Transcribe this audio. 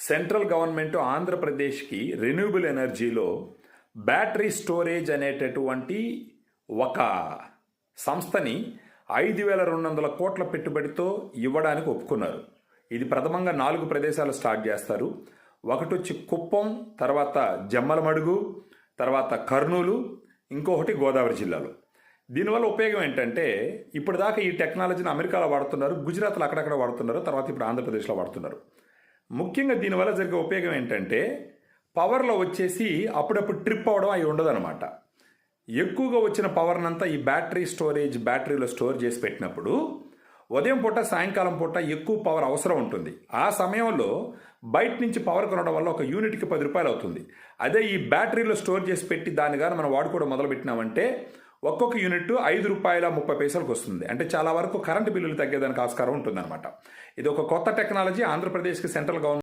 Central government ఆంధ్రప్రదేశ్కి renewable ఎనర్జీలో battery storage అనేటటువంటి ఒక సంస్థని ఐదు వేల రెండు వందల కోట్ల పెట్టుబడితో ఇవ్వడానికి ఒప్పుకున్నారు. ఇది ప్రథమంగా నాలుగు ప్రదేశాలు స్టార్ట్ చేస్తారు. ఒకటి వచ్చి కుప్పం తర్వాత జమ్మలమడుగు తర్వాత కర్నూలు ఇంకొకటి గోదావరి జిల్లాలో. దీనివల్ల ఉపయోగం ఏంటంటే ఇప్పుడు దాకా ఈ టెక్నాలజీని అమెరికాలో వాడుతున్నారు గుజరాత్లో అక్కడక్కడ వాడుతున్నారు తర్వాత ఇప్పుడు ఆంధ్రప్రదేశ్లో వాడుతున్నారు. ముఖ్యంగా దీనివల్ల జరిగే ఉపయోగం ఏంటంటే పవర్లో వచ్చేసి అప్పుడప్పుడు ట్రిప్ అవడం అవి ఉండదన్నమాట. ఎక్కువగా వచ్చిన పవర్నంతా ఈ బ్యాటరీ స్టోరేజ్ బ్యాటరీలో స్టోర్ చేసి పెట్టినప్పుడు ఉదయం పూట సాయంకాలం పూట ఎక్కువ పవర్ అవసరం ఉంటుంది. ఆ సమయంలో బయట నుంచి పవర్ కొనడం వల్ల ఒక యూనిట్కి పది రూపాయలు అవుతుంది. అదే ఈ బ్యాటరీలో స్టోర్ చేసి పెట్టి దాని కానీ మనం వాడుకోవడం మొదలుపెట్టినామంటే ఒక్కొక్క యూనిట్ ఐదు రూపాయల ముప్పై పైసలకు వస్తుంది. అంటే చాలా వరకు కరెంటు బిల్లులు తగ్గేదానికి ఆస్కారం ఉంటుందన్నమాట. ఇది ఒక కొత్త టెక్నాలజీ ఆంధ్రప్రదేశ్కి సెంట్రల్ గవర్నమెంట్